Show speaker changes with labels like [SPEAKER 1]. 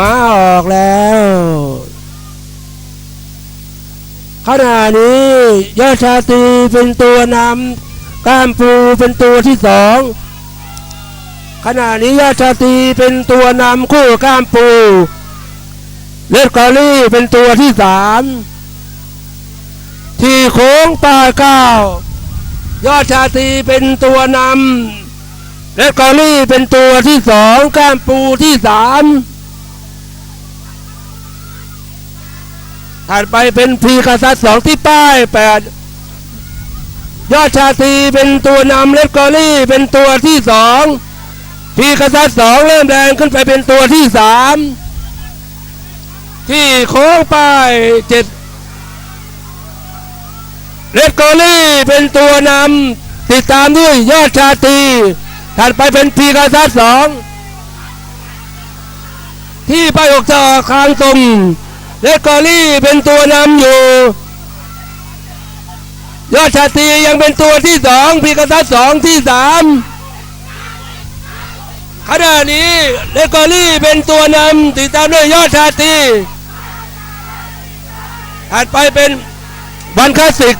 [SPEAKER 1] มาออกแล้วขณะนี้ยอดชาตีเป็นตัวนำก้ามปูเป็นตัวที่สองขณะนี้ยอดชาตีเป็นตัวนำคู่ก้ามปูเลดกอรี่เป็นตัวที่สามที่โค้งปลายเก้ายอดชาตีเป็นตัวนำเลดกอรี่เป็นตัวที่สองก้ามปูที่สาม ถัดไปเป็นพีคาซัสสองที่ป้ายแปดยอดชาตีเป็นตัวนำเลดกอรี่เป็นตัวที่สองพีคาซัสสองเริ่มแดงขึ้นไปเป็นตัวที่สามที่โค้งป้ายเจ็ดเลดโกลี่เป็นตัวนำติดตามด้วยยอดชาตีถัดไปเป็นพีกาซัสสองที่ไปออกจากคางตรง เลดโกลี่เป็นตัวนำอยู่ ยอดชาตรียังเป็นตัวที่สองพีกาซัสสองที่สามขณะนี้เลดโกลี่เป็นตัวนำติดตามด้วยยอดชาตรีถัดไปเป็นวันคลาสสิก